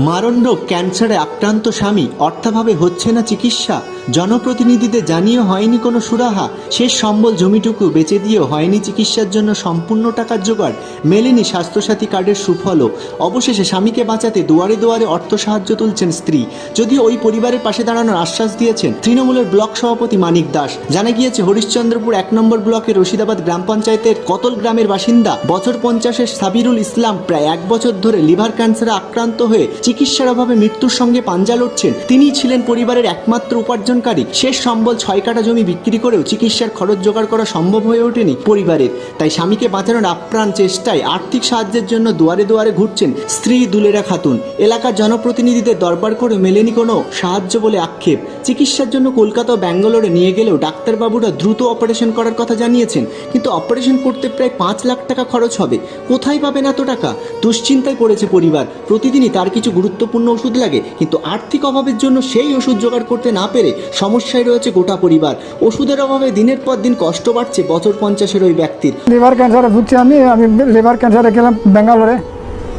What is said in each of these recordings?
মারণ্য ক্যান্সারে আক্রান্ত স্বামী অর্থাভাবে হচ্ছে না চিকিৎসা জনপ্রতিনিধিদের জানিয়ে হয়নি কোনো সুরাহা। শেষ সম্বল জমিটুকু বেঁচে দিয়েও হয়নি চিকিৎসার জন্য সম্পূর্ণ টাকার জোগাড়। মেলেনি স্বাস্থ্যসাথী কার্ডের সুফলও। অবশেষে স্বামীকে বাঁচাতে দুয়ারে দুয়ারে অর্থ সাহায্য তুলছেন স্ত্রী। যদিও ওই পরিবারের পাশে দাঁড়ানোর আশ্বাস দিয়েছেন তৃণমূলের ব্লক সভাপতি মানিক দাস। জানা গিয়েছে, হরিশ্চন্দ্রপুর এক নম্বর ব্লকের রশিদাবাদ গ্রাম পঞ্চায়েতের কতল গ্রামের বাসিন্দা বছর পঞ্চাশের সাবিরুল ইসলাম প্রায় এক বছর ধরে লিভার ক্যান্সারে আক্রান্ত হয়ে চিকিৎসার অভাবে মৃত্যুর সঙ্গে পাঞ্জা লড়ছেন। তিনি ছিলেন পরিবারের একমাত্র উপার্জনকারী শেষ সম্বল ছয় কাটা জমি বিক্রি করেও চিকিৎসার খরচ জোগাড় করা সম্ভব হয়ে ওঠেনি পরিবারের। তাই স্বামীকে বাঁচানোর আপ্রাণ চেষ্টায় আর্থিক সাহায্যের জন্য দুয়ারে দুয়ারে ঘুরছেন স্ত্রী দুলেরা খাতুন। এলাকার জনপ্রতিনিধিদের দরবার করে মেলেনি কোনো সাহায্য বলে আক্ষেপ। চিকিৎসার জন্য কলকাতা ব্যাঙ্গালোরে নিয়ে গেলেও ডাক্তারবাবুরা দ্রুত অপারেশন করার কথা জানিয়েছেন। কিন্তু অপারেশন করতে প্রায় পাঁচ লাখ টাকা খরচ হবে। কোথায় পাবেন এত টাকা? দুশ্চিন্তায় পড়েছে পরিবার। প্রতিদিনই তার কিছু গুরুত্বপূর্ণ ওষুধ লাগে। কিন্তু আর্থিক অভাবের জন্য সেই ওষুধ জোগাড় করতে না পেরে সমস্যায় রয়েছে গোটা পরিবার। ওষুধের অভাবে দিনের পর দিন কষ্ট বাড়ছে বছর পঞ্চাশের ওই ব্যক্তির। লিভার ক্যান্সারে ভুগছি আমি আমি লিভার ক্যান্সারে গেলাম ব্যাঙ্গালোরে।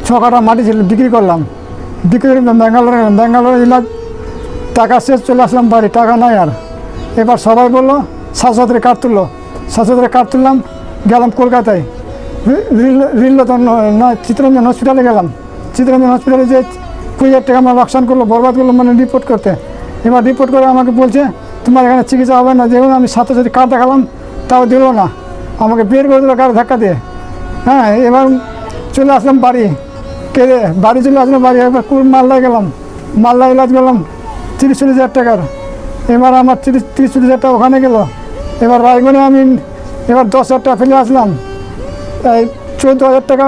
ছ কাটা মাটি ছিল, বিক্রি করলাম। বিক্রি করে ব্যাঙ্গালোরে ব্যাঙ্গালোরে ইলাজ, টাকা শেষ, চলে আসলাম বাড়ি, টাকা নাই আর। এবার সবাই বলল স্বাস্থ্যসাথীর কার্ড তুললো। স্বাস্থ্যসাথীর কার্ড তুললাম, গেলাম কলকাতায়। রিলতন না চিত্তরঞ্জন হসপিটালে গেলাম। চিত্তরঞ্জন হসপিটালে যে কুড়ি হাজার টাকা আমার লোকসান করল, বরবাদ করল মানে রিপোর্ট করতে। এবার রিপোর্ট করে আমাকে বলছে, তোমার এখানে চিকিৎসা হবে না যেমন আমি স্বাস্থ্যসাথী কার্ড দেখালাম তাও দিল না। আমাকে বের করে দিল গাড়ি ধাক্কা দিয়ে। হ্যাঁ এবার চলে আসলাম বাড়ি। কেড়ে বাড়ি চলে আসলাম, বাড়ি একবার মালদায় গেলাম। মালদা ইলাজ গেলাম তিরিশ চল্লিশ হাজার টাকার। এবার আমার তিরিশ তিরিশ চল্লিশ হাজার টাকা ওখানে গেল। এবার রায়গঞ্জে আমি এবার দশ হাজার টাকা ফেলে আসলাম। এই চোদ্দ হাজার টাকা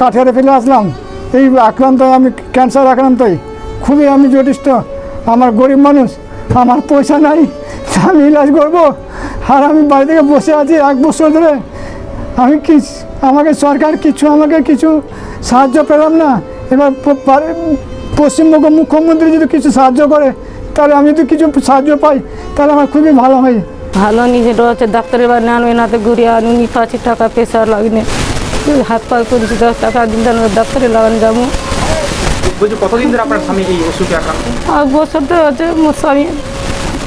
কাঠিয়ারে ফেলে আসলাম। এই আক্রান্ত আমি ক্যান্সার আক্রান্তই। খুবই আমি জটিষ্ট আমার গরিব মানুষ, আমার পয়সা নাই, আমি ইলাজ করব। আর আমি বাড়ি থেকে বসে আছি এক বছর ধরে। আমি কি আমাকে সরকার কিছু, আমাকে কিছু সাহায্য পেলাম না। এবার পশ্চিমবঙ্গ মুখ্যমন্ত্রী যদি কিছু সাহায্য করে, তাহলে আমি যদি কিছু সাহায্য পাই, তাহলে আমার খুবই ভালো হয়। ভালো নিজে রয়েছে ডাক্তারের বাড়ি আনবে, নাতে ঘুরিয়ে আনু নি পাচ্ছি টাকা পয়সা লাগনে হাত পা করেছি, দশ টাকা দিন ডাক্তারে লাগানো যাব। বলছি কতদিন ধরে আপনার স্বামী এই অসুখে আক্রান্ত? আর বছর তো আছে মোর স্বামী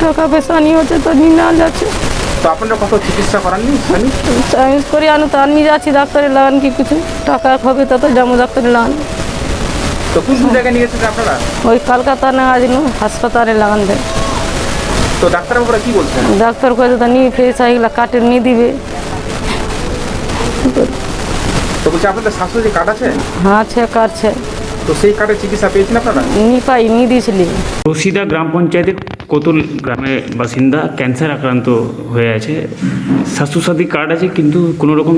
টাকা পয়সা নিয়ে হচ্ছে তো নিয়ে না যাচ্ছে। তো আপনারা কত চিকিৎসা করাননি স্বামী? সায়েন্স করে আনু তো আমি যাচ্ছি ডাক্তারে লাগান কি কিছু। টাকা হবে তত যাব ডাক্তারে লাগান। তো কোন জায়গায় নিয়ে গেছেন আপনারা? ওই কলকাতা না আজ হাসপাতালে লাগান দেয়। তো ডাক্তারবাবুরা কি বলছেন? ডাক্তার তো নিয়ে পয়সা এগুলো কাটে নিয়ে দিবে। তো বলছি আপনাদের কার্ড আছে? হ্যাঁ আছে কাটছে। তো সেই কার্ডে চিকিৎসা পেয়েছেন আপনারা? নি পাই নিয়ে দিয়েছিলি। রশিদা গ্রাম পঞ্চায়েতের কোতুল গ্রামের বাসিন্দা ক্যান্সার আক্রান্ত হয়ে আছে। স্বাস্থ্যসাথী কার্ড আছে কিন্তু কোনো রকম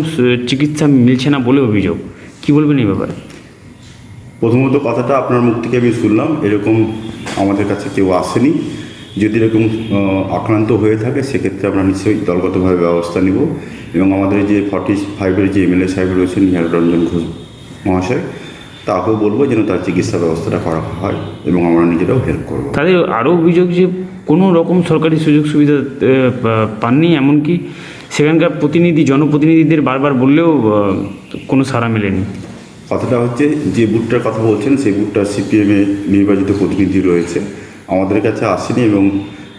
চিকিৎসা মিলছে না বলে অভিযোগ। কি বলবেন এই ব্যাপারে? প্রথমত কথাটা আপনার মুখ থেকে আমি শুনলাম এরকম আমাদের কাছে কেউ আসেনি। যদি এরকম আক্রান্ত হয়ে থাকে সেক্ষেত্রে আমরা নিশ্চয়ই দলগতভাবে ব্যবস্থা নিব। এবং আমাদের যে ফর্টি ফাইভের যে এমএলএ সাহেব রয়েছেন নিহার রঞ্জন ঘোষ মহাশয় তাকেও বলব যেন তার চিকিৎসা ব্যবস্থাটা করা হয় এবং আমরা নিজেরাও হেল্প করব। তাদের আরও অভিযোগ যে কোনো রকম সরকারি সুযোগ সুবিধা পাননি এমনকি সেখানকার প্রতিনিধি জনপ্রতিনিধিদের বারবার বললেও কোনো সাড়া মেলেনি। কথাটা হচ্ছে যে বুটটার কথা বলছেন সেই বুথটা সিপিএমে নির্বাচিত প্রতিনিধি রয়েছে। আমাদের কাছে আসেনি এবং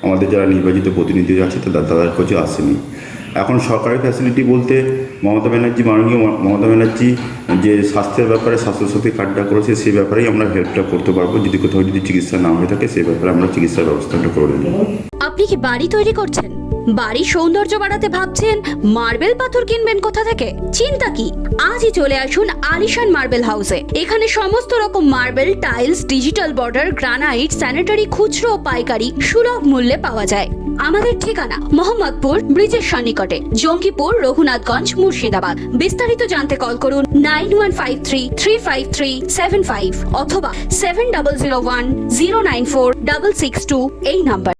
আমাদের যারা নির্বাচিত প্রতিনিধি আছে তাদের কাছে আসেনি। এখন সরকারি ফ্যাসিলিটি বলতে মমতা ব্যানার্জি, মাননীয় মমতা ব্যানার্জি যে স্বাস্থ্যের ব্যাপারে স্বাস্থ্যসাথী কার্ডটা করেছে সেই ব্যাপারেই আমরা হেল্পটা করতে পারব। যদি কোথাও যদি চিকিৎসা না হয়ে থাকে সেই ব্যাপারে আমরা চিকিৎসার ব্যবস্থাটা করে নেব। আপনি কি বাড়ি তৈরি করছেন? বাড়ির সৌন্দর্য বাড়াতে ভাবছেন, মার্বেল পাথর কিনবেন কোথা থেকে? চিন্তা কি? আজই চলে আসুন আলিশান মার্বেল হাউসে। এখানে সমস্ত রকম marble, tiles, digital border, granite, sanitary, খুচরো ও পাইকারি সুলভ মূল্যে পাওয়া যায়। আমাদের ঠিকানা মোহাম্মদপুর ব্রিজের সন্নিকটে, জঙ্গিপুর, রঘুনাথগঞ্জ, মুর্শিদাবাদ। বিস্তারিত জানতে কল করুন nine one five three three five three seven five অথবা seven double zero one zero nine four double six two এই নাম্বার।